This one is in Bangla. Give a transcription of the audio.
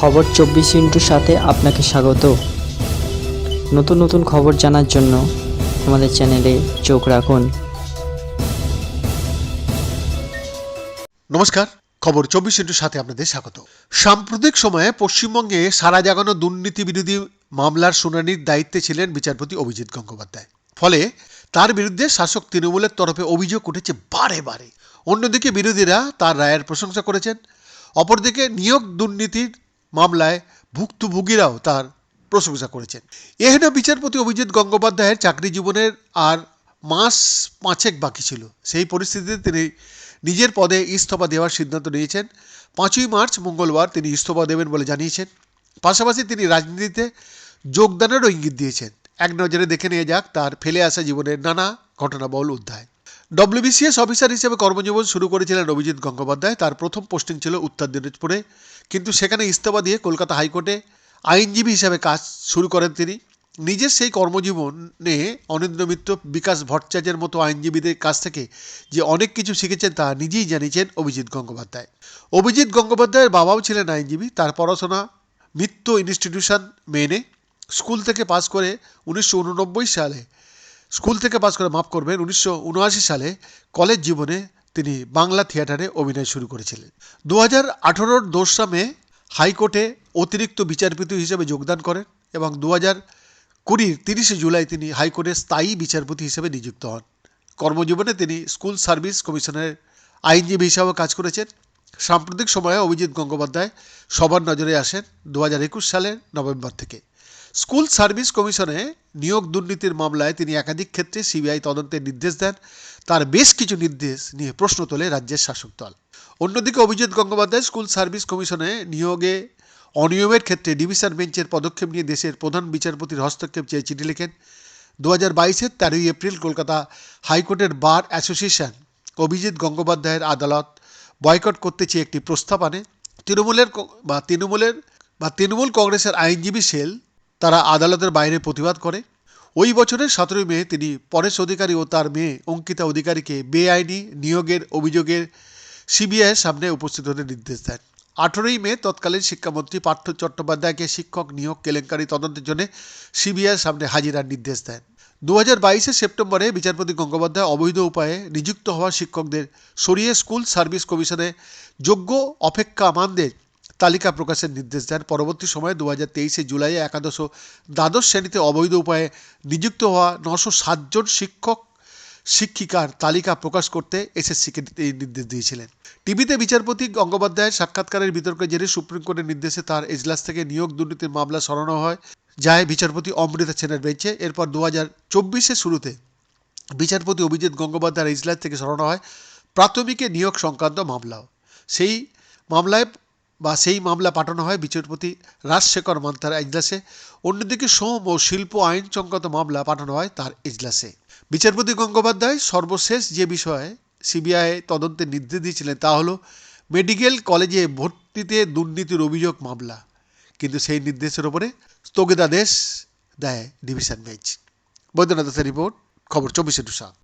খবর চব্বিশ ইন্টুর সাথে আপনাকে স্বাগত। নতুন নতুন খবর জানার জন্য আমাদের চ্যানেলে চোখ রাখুন। নমস্কার, খবর চব্বিশ ইন্টুর সাথে আপনাদের স্বাগত। সাম্প্রতিক সময়ে পশ্চিমবঙ্গে সারা জাগানো দুর্নীতি বিরোধী মামলার শুনানির দায়িত্বে ছিলেন বিচারপতি অভিজিৎ গঙ্গোপাধ্যায়। ফলে তার বিরুদ্ধে শাসক তৃণমূলের তরফে অভিযোগ উঠেছে বারে বারে। অন্যদিকে বিরোধীরা তার রায়ের প্রশংসা করেছেন। অপরদিকে নিয়োগ দুর্নীতির মামলায় ভুক্তভোগীরাও তার প্রশংসা করেছেন। এহেন বিচারপতি অভিজিৎ গঙ্গোপাধ্যায়ের চাকরি জীবনের আর মাস পাঁচেক বাকি ছিল। সেই পরিস্থিতিতে তিনি নিজের পদে ইস্তফা দেওয়ার সিদ্ধান্ত নিয়েছেন। পাঁচই মার্চ, মঙ্গলবার, তিনি ইস্তফা দেবেন বলে জানিয়েছেন। পাশাপাশি তিনি রাজনীতিতে যোগদানেরও ইঙ্গিত দিয়েছেন। এক নজরে দেখে নিয়ে যাক তার ফেলে আসা জীবনের নানা ঘটনাবহুল অধ্যায়। ডব্লিউবিসিএস অফিসার হিসেবে কর্মজীবন শুরু করেছিলেন অভিজিৎ গঙ্গোপাধ্যায়। তার প্রথম পোস্টিং ছিল উত্তর দিনাজপুরে। কিন্তু সেখানে ইস্তফা দিয়ে কলকাতা হাইকোর্টে আইনজীবী হিসেবে কাজ শুরু করেন তিনি। নিজের সেই কর্মজীবনে অনিন্দ্র মিত্র, বিকাশ ভট্টাচার্যের মতো আইনজীবীদের কাছ থেকে যে অনেক কিছু শিখেছেন তা নিজেই জানিয়েছেন অভিজিৎ গঙ্গোপাধ্যায়। অভিজিৎ গঙ্গোপাধ্যায়ের বাবাও ছিলেন আইনজীবী। তার পড়াশোনা মিত্র ইনস্টিটিউশন মেনে স্কুল থেকে পাস করে উনিশশো উননব্বই সালে স্কুল থেকে পাস করে মাফ করবেন, উনিশশো উনআশি সালে কলেজ জীবনে তিনি বাংলা থিয়েটারে অভিনয় শুরু করেছিলেন। দু হাজার আঠেরোর দোসরা মে হাইকোর্টে অতিরিক্ত বিচারপতি হিসেবে যোগদান করেন এবং দু হাজার কুড়ির তিরিশে জুলাই তিনি হাইকোর্টের স্থায়ী বিচারপতি হিসেবে নিযুক্ত হন। কর্মজীবনে তিনি স্কুল সার্ভিস কমিশনের আইনজীবী হিসাবেও কাজ করেছেন। সাম্প্রতিক সময়ে অভিজিৎ গঙ্গোপাধ্যায় সবার নজরে আসেন দু হাজার একুশ সালের নভেম্বর থেকে। স্কুল সার্ভিস কমিশনে নিয়োগ দুর্নীতির মামলায় তিনি একাধিক ক্ষেত্রে সিবিআই তদন্তের নির্দেশ দেন। তার বেশ কিছু নির্দেশ নিয়ে প্রশ্ন তোলে রাজ্যের শাসক দল। অন্যদিকে অভিজিৎ গঙ্গোপাধ্যায় স্কুল সার্ভিস কমিশনে নিয়োগে অনিয়মের ক্ষেত্রে ডিভিশন বেঞ্চের পদক্ষেপ নিয়ে দেশের প্রধান বিচারপতির হস্তক্ষেপ চেয়ে চিঠি লেখেন। দু হাজার বাইশের তেরোই এপ্রিল কলকাতা হাইকোর্টের বার অ্যাসোসিয়েশন অভিজিৎ গঙ্গোপাধ্যায়ের আদালত বয়কট করতে চেয়ে একটি প্রস্তাব আনে। তৃণমূলের বা তৃণমূলের বা তৃণমূল কংগ্রেসের আইনজীবী সেল তারা আদালতের বাইরে প্রতিবাদ করে। ওই বছরের সতেরোই মে তিনি পরেশ অধিকারী ও তার মেয়ে অঙ্কিতা অধিকারীকে বেআইনি নিয়োগের অভিযোগের সিবিআইয়ের সামনে উপস্থিত হতে নির্দেশ দেন। আঠেরোই মে তৎকালীন শিক্ষামন্ত্রী পার্থ চট্টোপাধ্যায়কে শিক্ষক নিয়োগ কেলেঙ্কারি তদন্তের জন্য সিবিআইয়ের সামনে হাজিরার নির্দেশ দেন। দু হাজার সেপ্টেম্বরে বিচারপতি গঙ্গোপাধ্যায় অবৈধ উপায়ে নিযুক্ত হওয়া শিক্ষকদের সরিয়ে স্কুল সার্ভিস কমিশনে যোগ্য অপেক্ষামানদের তালিকা প্রকাশের নির্দেশ দেন। পরবর্তী সময়ে দু হাজার তেইশে জুলাইয়ে একাদশ দ্বাদশ শ্রেণীতে অবৈধ উপায়ে নিযুক্ত হওয়া নশো সাতজন শিক্ষক, শিক্ষিকার তালিকা প্রকাশ করতে এসএসসিকে এই নির্দেশ দিয়েছিলেন। টিভিতে বিচারপতি গঙ্গোপাধ্যায়ের সাক্ষাৎকারের বিতর্কে জেরে সুপ্রিম কোর্টের নির্দেশে তার এজলাস থেকে নিয়োগ দুর্নীতির মামলা সরানো হয়, যায় বিচারপতি অমৃতা সেনের বেঞ্চে। এরপর দু হাজার চব্বিশের শুরুতে বিচারপতি অভিজিৎ গঙ্গোপাধ্যায়ের ইজলাস থেকে সরানো হয় প্রাথমিকে নিয়োগ সংক্রান্ত মামলাও। সেই মামলায় বা সেই মামলা পাঠানো হয় বিচারপতি রাজশেখর মান্তার এজলাসে। অন্যদিকে শ্রম ও শিল্প আইন সংক্রান্ত মামলা পাঠানো হয় তার এজলাসে। বিচারপতি গঙ্গোপাধ্যায় সর্বশেষ যে বিষয়ে সিবিআই তদন্তের নির্দেশ দিয়েছিলেন তা হলো মেডিকেল কলেজে ভর্তিতে দুর্নীতির অভিযোগ মামলা। কিন্তু সেই নির্দেশের ওপরে স্থগিতাদেশ দেয় ডিভিশন বেঞ্চ। বৈদ্যনাথ রিপোর্ট, খবর চব্বিশে টু সাত